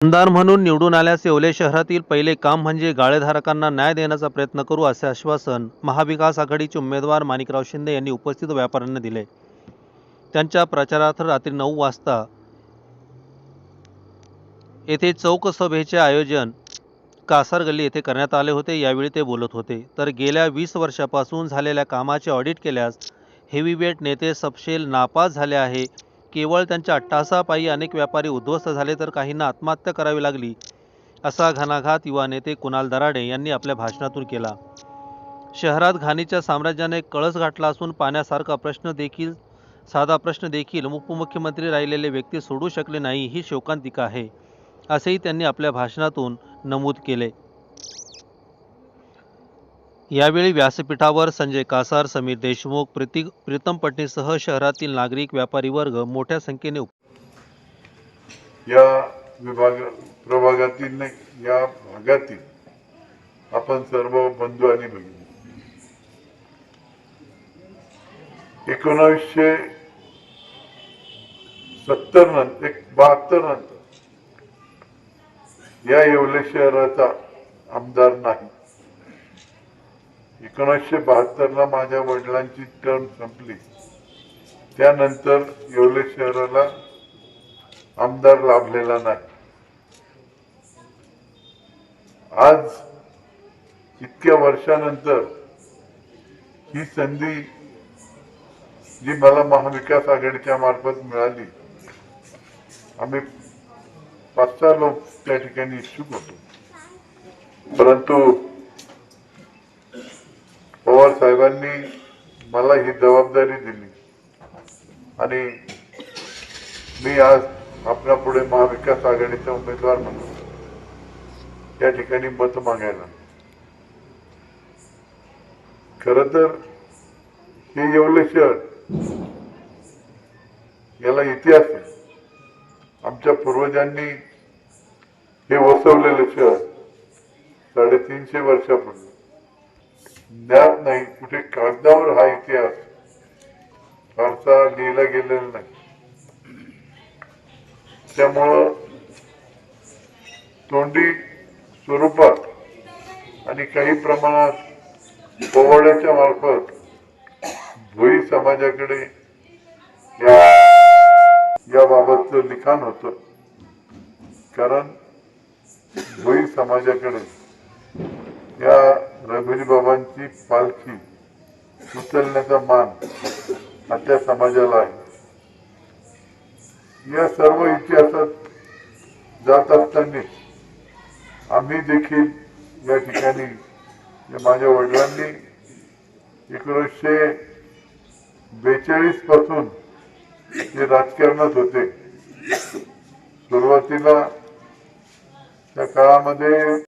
आमदार म्हणून निवडून आल्यास येवले शहरातील पहिले काम म्हणजे गाळेधारकांना न्याय देण्याचा प्रयत्न करू असे आश्वासन महाविकास आघाडीचे उमेदवार माणिकराव शिंदे यांनी उपस्थित व्यापाऱ्यांना दिले. त्यांच्या प्रचारार्थ रात्री नऊ वाजता येथे चौक सभेचे आयोजन कासार गल्ली येथे करण्यात आले होते. यावेळी ते बोलत होते. तर गेल्या वीस वर्षापासून झालेल्या कामाचे ऑडिट केल्यास हेवीवेट नेते सपशेल नापास झाले आहे. केवळ त्यांच्या अट्टासापायी अनेक व्यापारी उद्ध्वस्त झाले तर काहींना आत्महत्या करावी लागली असा घणाघात युवा नेते कुणाल दराडे यांनी आपल्या भाषणातून केला. शहरात घाणीच्या साम्राज्याने कळस गाठला असून पाण्यासारखा प्रश्न देखील साधा प्रश्न देखील उपमुख्यमंत्री राहिलेले व्यक्ती सोडू शकले नाही ही शोकांतिका आहे असेही त्यांनी आपल्या भाषणातून नमूद केले. यावेळी व्यासपीठावर संजय कासार समीर देशमुख प्रीती प्रीतम पटणीसह शहरातील नागरिक व्यापारी वर्ग मोठ्या संख्येने उप- या विभाग प्रभागातील या भागातील आपण सर्व बंधू आणि भगिनी एकोणावीसशे सत्तर नंतर एक बहात्तर नंतर या येवले शहराचा आमदार नाही. एकोणीसशे बहात्तरला माझ्या वडिलांची टर्म संपली. त्यानंतर येवले शहराला आमदार लाभलेला नाही. आज इतक्या वर्षानंतर ही संधी जी मला महाविकास आघाडीच्या मार्फत मिळाली आम्ही पाच सहा लोक त्या ठिकाणी इच्छुक होतो. परंतु साहेबांनी मला ही जबाबदारी दिली. आणि मी आज आपल्या पुढे महाविकास आघाडीचा उमेदवार म्हणून या ठिकाणी मत मागायला खर तर हे येवले शहर याला इतिहास आहे. आमच्या पूर्वजांनी हे वसवलेलं शहर साडेतीनशे वर्षापूर्वी ज्ञात नाही. कुठे कागदावर हा इतिहास. फारसा लिहिला गेलेला नाही. त्यामुळं तोंडी स्वरूपात आणि काही प्रमाणात पोवाड्याच्या मार्फत भोई समाजाकडे या याबाबतचं लिखाण होतं. कारण भोई समाजाकडे या रघुजी बाबांची पालखी उचलण्याचा मान आपल्या समाजाला आहे. या सर्व इतिहासात जात असताना आम्ही देखील या ठिकाणी माझ्या वडिलांनी एकोणीसशे बेचाळीसपासून ते राजकारणात होते. सुरुवातीला त्या काळामध्ये